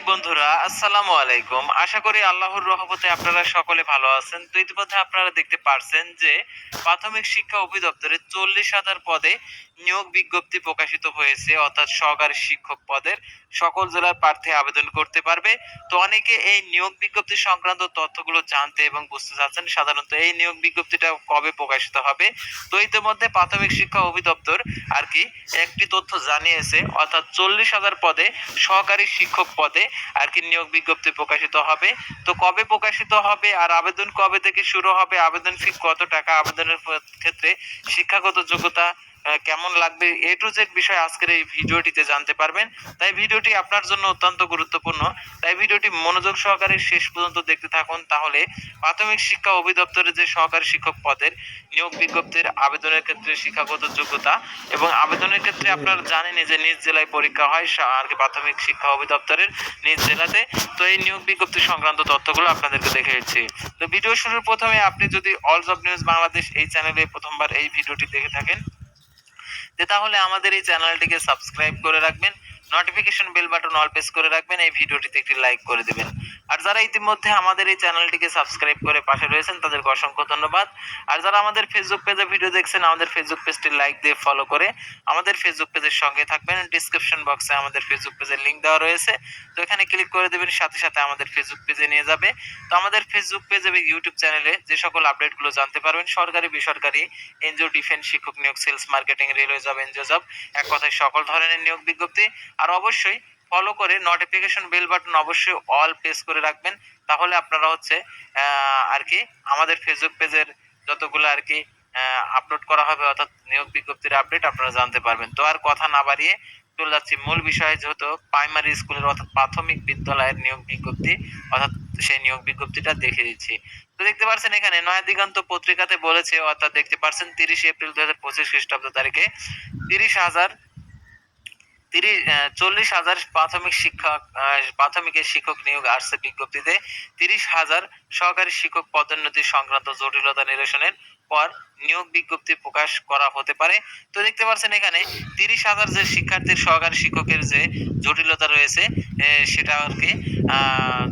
শিক্ষার্থী বন্ধুরা, আসসালামু আলাইকুম। আশা করি আল্লাহর রহমতে আপনারা সকলে ভালো আছেন। তো ইতিমধ্যে আপনারা দেখতে পারছেন যে প্রাথমিক শিক্ষা অধিদপ্তরে চল্লিশ হাজার পদে নিয়োগ বিজ্ঞপ্তি প্রকাশিত হয়েছে, অর্থাৎ সহকারী শিক্ষক পদের। সকল জেলার প্রার্থী আবেদন করতে পারবে। তো অনেকে এই নিয়োগ বিজ্ঞপ্তি সংক্রান্ত তথ্যগুলো জানতে এবং বুঝতে চাচ্ছেন। সাধারণত এই নিয়োগ বিজ্ঞপ্তিটা কবে প্রকাশিত হবে? তো ইতিমধ্যে প্রাথমিক শিক্ষা অধিদপ্তর আর কি একটি তথ্য জানিয়েছে, অর্থাৎ চল্লিশ হাজার পদে সহকারী শিক্ষক পদে আর কি নিয়োগ বিজ্ঞপ্তি প্রকাশিত হবে। তো কবে প্রকাশিত হবে আর আবেদন কবে থেকে শুরু হবে? আবেদন ফি কত টাকা? আবেদনের ক্ষেত্রে শিক্ষাগত যোগ্যতা কেমন লাগবে এ টু জেড বিষয় আজকের এই ভিডিওটিতে জানতে পারবেন। তাই ভিডিওটি আপনার জন্য অত্যন্ত গুরুত্বপূর্ণ। তাই ভিডিওটি মনোযোগ সহকারে শেষ পর্যন্ত দেখতে থাকুন। তাহলে প্রাথমিক শিক্ষা অধিদপ্তরের যে সহকারী শিক্ষক পদের নিয়োগ বিজ্ঞপ্তির আবেদনের ক্ষেত্রে শিক্ষাগত যোগ্যতা এবং আবেদনের ক্ষেত্রে আপনারা জানেন যে নিজ জেলায় পরীক্ষা হয় আর কি প্রাথমিক শিক্ষা অধিদপ্তরের নিজ জেলাতে। তো এই নিয়োগ বিজ্ঞপ্তি সংক্রান্ত তথ্যগুলো আপনাদেরকে দেখে তো ভিডিও শুরুর প্রথমে আপনি যদি অল জব নিউজ বাংলাদেশ এই চ্যানেলে প্রথমবার এই ভিডিওটি দেখে থাকেন তাহলে আমাদের এই চ্যানেলটিকে সাবস্ক্রাইব করে রাখবেন। Notification bell button all press করে রাখবেন, এই ভিডিওটিতে একটি লাইক করে দিবেন। আর যারা ইতিমধ্যে আমাদের এই চ্যানেলটিকে সাবস্ক্রাইব করে পাশে রয়েছেন, তাদেরকে অসংখ্য ধন্যবাদ। আর যারা আমাদের ফেসবুক পেজে ভিডিও দেখছেন, আমাদের ফেসবুক পেজটি লাইক দিয়ে ফলো করে আমাদের ফেসবুক পেজের সঙ্গে থাকবেন। ডিসক্রিপশন বক্সে আমাদের ফেসবুক পেজের লিংক দেওয়া রয়েছে। তো এখানে ক্লিক করে দেবেন, সাথে সাথে আমাদের ফেসবুক পেজে নিয়ে যাবে। তো আমাদের ফেসবুক পেজ এবং ইউটিউব চ্যানেলে যে সকল আপডেটগুলো জানতে পারবেন, সরকারি, বেসরকারি, এনজিও ডিফেন্স শিক্ষক নিয়োগ sales marketing railway job NGO job এক কথায় সকল ধরনের নিয়োগ বিজ্ঞপ্তি। আর অবশ্যই ফলো করে নোটিফিকেশন বেল বাটন অবশ্যই অল প্রেস করে রাখবেন। তাহলে আপনারা হচ্ছে আর কি আমাদের ফেসবুক পেজের যতগুলো আর কি আপলোড করা হবে অর্থাৎ নিয়োগ বিজ্ঞপ্তির আপডেট আপনারা জানতে পারবেন। তো আর কথা না বাড়িয়ে চলে যাচ্ছি। মূল বিষয়ে যেহেতু প্রাইমারি স্কুলের অর্থাৎ প্রাথমিক বিদ্যালয়ের নিয়োগ বিজ্ঞপ্তি, অর্থাৎ সেই নিয়োগ বিজ্ঞপ্তিটা দেখে দিচ্ছি। তো দেখতে পাচ্ছেন এখানে নয়া দিগন্ত পত্রিকাতে বলেছে, অর্থাৎ দেখতে পাচ্ছেন তিরিশে এপ্রিল দু হাজার পঁচিশ খ্রিস্টাব্দ তারিখে তিরিশ হাজার তিরিশ চল্লিশ হাজার প্রাথমিক শিক্ষক প্রাথমিকের শিক্ষক নিয়োগ আসছে বিজ্ঞপ্তিতে। তিরিশ হাজার সহকারী শিক্ষক পদোন্নতি সংক্রান্ত জটিলতা নিরসনের পর নিয়োগ বিজ্ঞপ্তি প্রকাশ করা হতে পারে। তো দেখতে পাচ্ছেন এখানে তিরিশ হাজার যে শিক্ষার্থীর সহকারী শিক্ষকের যে জটিলতা রয়েছে সেটা আর কি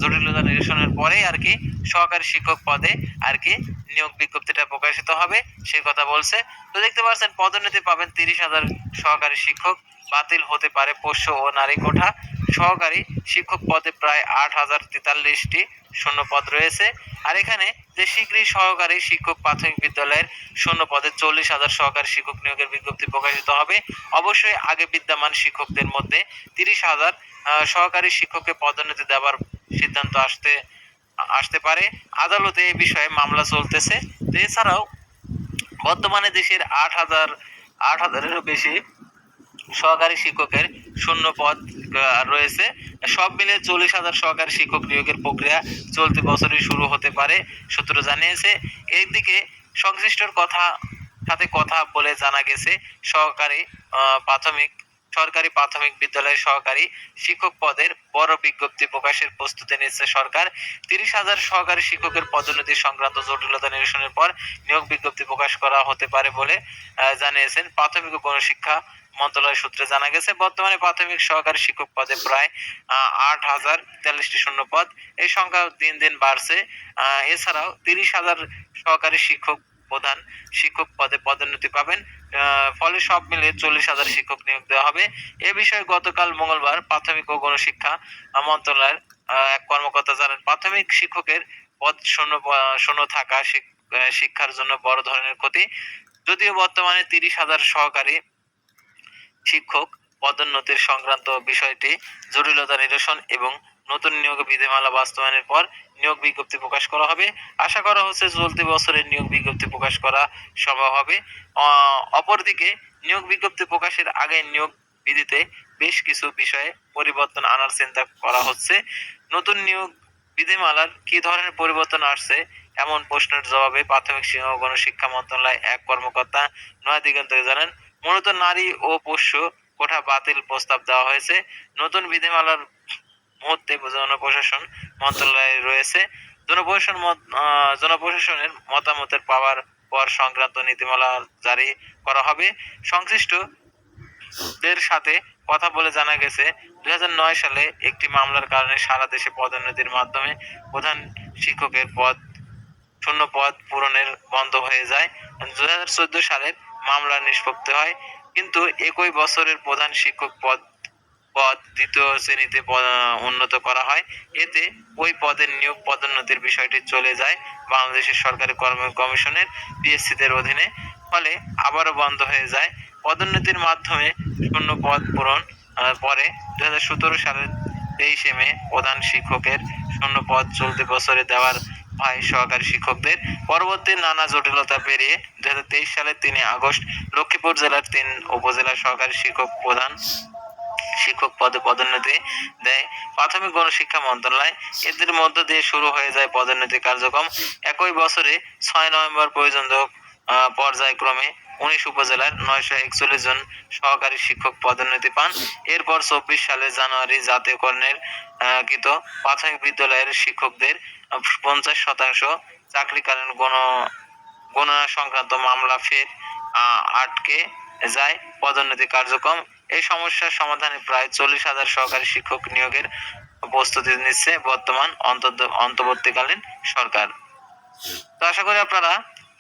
জটিলতা নিরসনের পরে আর কি সহকারী শিক্ষক পদে আর কি নিয়োগ বিজ্ঞপ্তিটা প্রকাশিত হবে, সেই কথা বলছে। তো দেখতে পাচ্ছেন, পদোন্নতি পাবেন তিরিশ হাজার সহকারী শিক্ষক। বাতিল হতে পারে পোষ্য ও নারী কোঠা। সহকারী শিক্ষক পদে প্রায় আট হাজার তেতাল্লিশটি শূন্য পদ রয়েছে। আর এখানে যে শীঘ্রই সহকারী শিক্ষক প্রাথমিক বিদ্যালয়ের শূন্য পদে চল্লিশ হাজার সহকারী শিক্ষক নিয়োগের বিজ্ঞপ্তি প্রকাশিত হবে। অবশ্যই আগে বিদ্যমান শিক্ষকদের মধ্যে তিরিশ হাজার সহকারী শিক্ষককে পদোন্নতি দেওয়ার সিদ্ধান্ত আসতে আসতে পারে। আদালতে এই বিষয়ে মামলা চলতেছে। এছাড়াও বর্তমানে দেশের আট হাজার, আট হাজারেরও বেশি সহকারী শিক্ষকের শূন্য পদ রয়েছে। সব মিলে চল্লিশ হাজার সহকারী শিক্ষক নিয়োগের প্রক্রিয়া চলতি বছরই শুরু হতে পারে, সূত্র জানিয়েছে। এইদিকে সংশ্লিষ্টর কথা, সাথে কথা বলে জানা গেছে, সহকারী প্রাথমিক, সরকারি প্রাথমিক বিদ্যালয়ের সহকারী শিক্ষক পদের বড় বিজ্ঞপ্তি প্রকাশের প্রস্তুতি নিচ্ছে সরকার। তিরিশ হাজার সহকারী শিক্ষকের পদোন্নতি সংক্রান্ত জটিলতা নিরসনের পর নিয়োগ বিজ্ঞপ্তি প্রকাশ করা হতে পারে বলে জানিয়েছেন প্রাথমিক ও গণশিক্ষা মন্ত্রণালয় সূত্রে জানা গেছে, বর্তমানে প্রাথমিক সহকারী শিক্ষক পদে প্রায় আট হাজার তেতাল্লিশটি শূন্য পদ। এই সংখ্যা দিন দিন বাড়ছে। এছাড়াও তিরিশ হাজার সহকারী শিক্ষক প্রধান শিক্ষক পদে পদোন্নতি পাবেন। ফলে সব মিলে চল্লিশ হাজার শিক্ষক নিয়োগ দেওয়া হবে। এ বিষয়ে গতকাল মঙ্গলবার প্রাথমিক ও গণশিক্ষা মন্ত্রণালয়ের এক কর্মকর্তা জানান, প্রাথমিক শিক্ষকের পদ শূন্য শূন্য থাকা শিক্ষার জন্য বড় ধরনের ক্ষতি। যদিও বর্তমানে তিরিশ হাজার সহকারী শিক্ষক, পদোন্নতির সংক্রান্ত বিষয়টি জটিলতা নিরসন এবং নতুন নিয়োগ বিধিমালা বাস্তবায়নের পর নিয়োগ বিজ্ঞপ্তি প্রকাশ করা হবে। আশা করা হচ্ছে চলতি বছরের নিয়োগ বিজ্ঞপ্তি প্রকাশ করা সম্ভব হবে। অপরদিকে নিয়োগ বিজ্ঞপ্তি প্রকাশের আগে নিয়োগ বিধিতে বেশ কিছু বিষয়ে পরিবর্তন আনার চিন্তা করা হচ্ছে। নতুন নিয়োগ বিধিমালার কি ধরনের পরিবর্তন আসছে এমন প্রশ্নের জবাবে প্রাথমিক শিক্ষা গণশিক্ষা মন্ত্রণালয় এক কর্মকর্তা নয়া দিগন্তকে জানান মূলত নারী ও পোষ্য কোঠা বাতিল প্রস্তাব দেওয়া হয়েছে। নতুন বিধিমালার মুহূর্তে জনপ্রশাসন মন্ত্রণালয়ে রয়েছে। জনপ্রশাসন জনপ্রশাসনের মতামতের পাওয়ার পর সংক্রান্ত নীতিমালা জারি করা হবে। সংশ্লিষ্ট দের সাথে কথা বলে জানা গেছে, দুই হাজার নয় সালে একটি মামলার কারণে সারা দেশে পদোন্নতির মাধ্যমে প্রধান শিক্ষকের পদ, শূন্য পদ পূরণের বন্ধ হয়ে যায়। দুই হাজার চোদ্দ সালের মামলা নিষ্পত্তি হয়। কিন্তু একই বছরের প্রধান শিক্ষক পদ পদ দ্বিতীয় শ্রেণীতে উন্নত করা হয়। এতে ওই পদের নিয়োগ পদোন্নতির বিষয়টি চলে যায় বাংলাদেশের সরকারি কর্ম কমিশনের পিএসসিদের অধীনে। ফলে আবারও বন্ধ হয়ে যায়। পদোন্নতির মাধ্যমে শূন্য পদ পূরণ পরে দুই হাজার সতেরো সালের তেইশে মে প্রধান শিক্ষকের শূন্য পদ চলতি বছরে দেওয়ার ভাই সহকারী শিক্ষকদের পরবর্তী নানা জটিলতা পেরিয়ে দুই হাজার তেইশ সালের তিনে আগস্ট লক্ষ্মীপুর জেলার তিন উপজেলা সহকারী শিক্ষক প্রধান শিক্ষক পদে পদোন্নতি দেয়। প্রাথমিক গণশিক্ষা মন্ত্রণালয় এদের মধ্য দিয়ে শুরু হয়ে যায় পদোন্নতি কার্যক্রম। একই বছরে ছয় নভেম্বর পর্যন্ত পর্যায়ক্রমে উনিশ উপজেলার নয়শো একচল্লিশ জন সহকারী শিক্ষক পদোন্নতি পান। এরপর চব্বিশ সালের জানুয়ারি জাতীয়করণের কৃত প্রাথমিক বিদ্যালয়ের শিক্ষকদের পঞ্চাশ শতাংশ চাকরিকালীন গণ গণনা সংক্রান্ত মামলা ফের আটকে যায়। পদোন্নতি কার্যক্রম, এই সমস্যার সমাধানে প্রায় চল্লিশ হাজার সহকারী শিক্ষক নিয়োগের প্রস্তুতি নিচ্ছে বর্তমান অন্তর্বর্তীকালীন সরকার। তো আশা করি আপনারা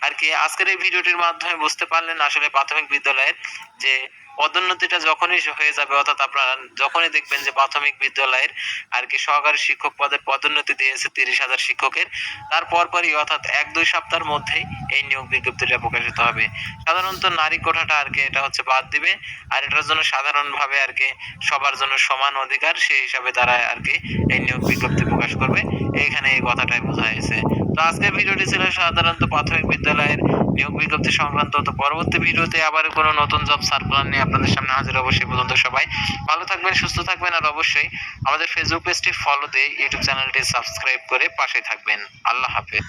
আর কি আজকের এই ভিডিওটির মাধ্যমে বুঝতে পারলেন আসলে প্রাথমিক বিদ্যালয়ের যে পদোন্নতিটা যখনই হয়ে যাবে, অর্থাৎ আপনারা যখনই দেখবেন যে প্রাথমিক বিদ্যালয়ের আর কি সহকারী শিক্ষক পদের পদোন্নতি দিয়েছে তিরিশ হাজার শিক্ষকের, তার পরপরই অর্থাৎ এক দুই সপ্তাহের মধ্যেই এই নিয়োগ বিজ্ঞপ্তিটা প্রকাশিত হবে। সাধারণত নারী কোঠাটা আর কি এটা হচ্ছে বাদ দিবে, আর এটার জন্য সাধারণভাবে আর কি সবার জন্য সমান অধিকার, সেই হিসাবে তারা আর কি এই নিয়োগ বিজ্ঞপ্তি প্রকাশ করবে। এইখানে এই কথাটাই বোঝা হয়েছে। তো আজকের ভিডিওটি ছিল সাধারণত প্রাথমিক বিদ্যালয়ের নিয়োগ বিজ্ঞপ্তি সংক্রান্ত তো পরবর্তী ভিডিওতে আবার কোনো নতুন জব সার্কুলার নিয়ে আপনাদের সামনে হাজির অবশ্যই পর্যন্ত সবাই ভালো থাকবেন, সুস্থ থাকবেন আর অবশ্যই আমাদের ফেসবুক পেজটি ফলো দিয়ে ইউটিউব চ্যানেলটি সাবস্ক্রাইব করে পাশে থাকবেন। আল্লাহ হাফেজ।